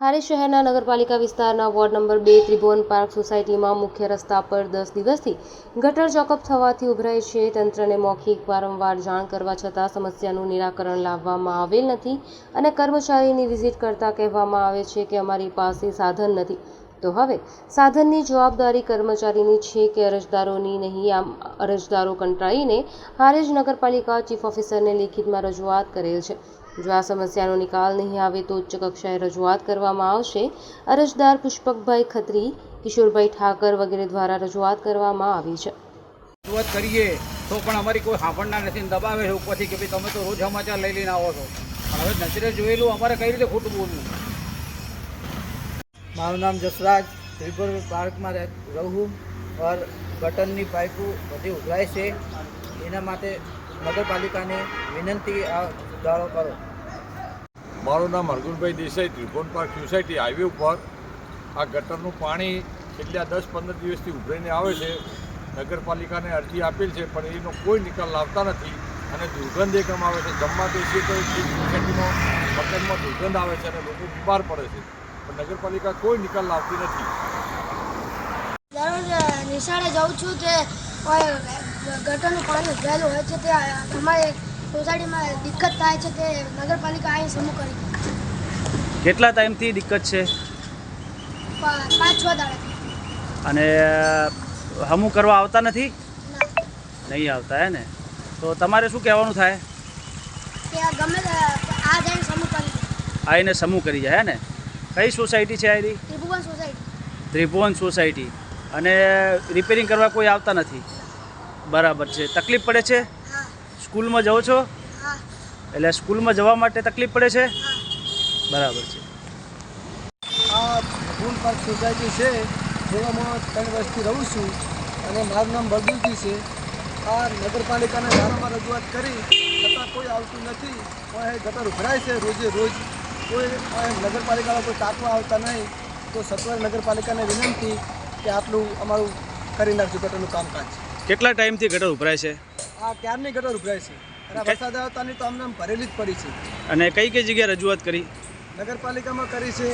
હારી શહેરના નગરપાલિકા વિસ્તારના વોર્ડ નંબર બે ત્રિભુવન પાર્ક સોસાયટીમાં મુખ્ય રસ્તા પર દસ દિવસથી ગટર ચોકઅપ થવાથી ઉભરાય છે. તંત્રને મૌખિક વારંવાર જાણ કરવા છતાં સમસ્યાનું નિરાકરણ લાવવામાં આવેલ નથી અને કર્મચારીની વિઝિટ કરતાં કહેવામાં આવે છે કે અમારી પાસે સાધન નથી. તો હવે સાધનની જવાબદારી કર્મચારીની છે કે અરજદારોની નહીં. આમ અરજદારો કંટાળીને હારેજ નગરપાલિકા ચીફ ઓફિસરને લેખિતમાં રજૂઆત કરેલ છે. જો આ સમસ્યાનો નિકાલ નહીં આવે તો ઉચ્ચ કક્ષાએ રજૂઆત કરવામાં આવશે. અરજદાર પુષ્પકભાઈ ખત્રી, કિશોરભાઈ ઠાકર વગેરે દ્વારા રજૂઆત કરવામાં આવી છે. રજૂઆત કરીએ તો પણ અમારી કોઈ સાંભળના નથી. દબાવે છે ઉપરથી કે ભાઈ તમે તો રોજ સમાચાર લઈ લઈને આવો છો. પણ હવે નજરે જોયેલું અમારે કઈ રીતે ખોટું બોલવું? મારું નામ જસરાજ. ત્રિપુર પાર્કમાં રહે- और ગટરની પાઇપો બધી ઉભરાય છે. એના માટે નગરપાલિકાને વિનંતી સુધારો કરો. મારું નામ Hargunbhai Desai Tribhuvan park society highway ઉપર. આ ગટરનું પાણી છેલ્લા દસ પંદર દિવસથી ઉભરાઈને આવે છે. નગરપાલિકાને અરજી આપેલ છે પણ એનો કોઈ નિકાલ લાવતા નથી અને દુર્ગંધ એકમ આવે છે. જમવા બેસીએ તો સોસાયટીનો મકાનમાં દુર્ગંધ આવે છે અને લોકો બીમાર પડે છે. પણ નગરપાલિકા કોઈ નિકાલ લાવતી નથી. દરરોજ નિશાળે જાઉં છું તે ગટરનું પાણી ઉભરાયેલું હોય છે તે અમારે સોસાયટીમાં દિક્કત થાય છે તે નગરપાલિકા અહીં સમૂહ કરી કેટલા ટાઈમથી દિક્કત છે? પાંચ છ દાડાથી અને હમું કરવા આવતા નથી? નહીં આવતા હે ને? તો તમારે શું કહેવાનું થાય? ગમે આ જઈને સમૂહ કરી આવીને સમૂહ કરી જાય હે ને? કઈ સોસાયટી છે આ area Tribhuvan society. Tribhuvan society. અને રિપેરિંગ કરવા કોઈ આવતા નથી? બરાબર છે. તકલીફ પડે છે? સ્કૂલમાં જાઓ છો? એટલે સ્કૂલમાં જવા માટે તકલીફ પડે છે? બરાબર છે. આ ફૂલ પાર્ક સોસાયટી છે જેમાં ત્રણ વર્ષથી રહું છું અને મારું નામ બળદુજી છે. આ નગરપાલિકાને વારંવાર રજૂઆત કરી છતાં કોઈ આવતું નથી. પણ એ ગટર ઉભરાય છે રોજે રોજ. કોઈ આ નગરપાલિકામાં કોઈ તાકવા આવતા નહીં. તો સત્વર નગરપાલિકાને વિનંતી કે આટલું અમારું કરી નાખજો ગટરનું કામકાજ. કેટલા ટાઈમથી ગટર ઉભરાય છે? આ ક્યારની ગટર ઉભરાય છે? અને વરસાદ આવતાની તો અમને ભરેલી જ પડી છે. અને કઈ કઈ જગ્યાએ રજૂઆત કરી? નગરપાલિકામાં કરી છે.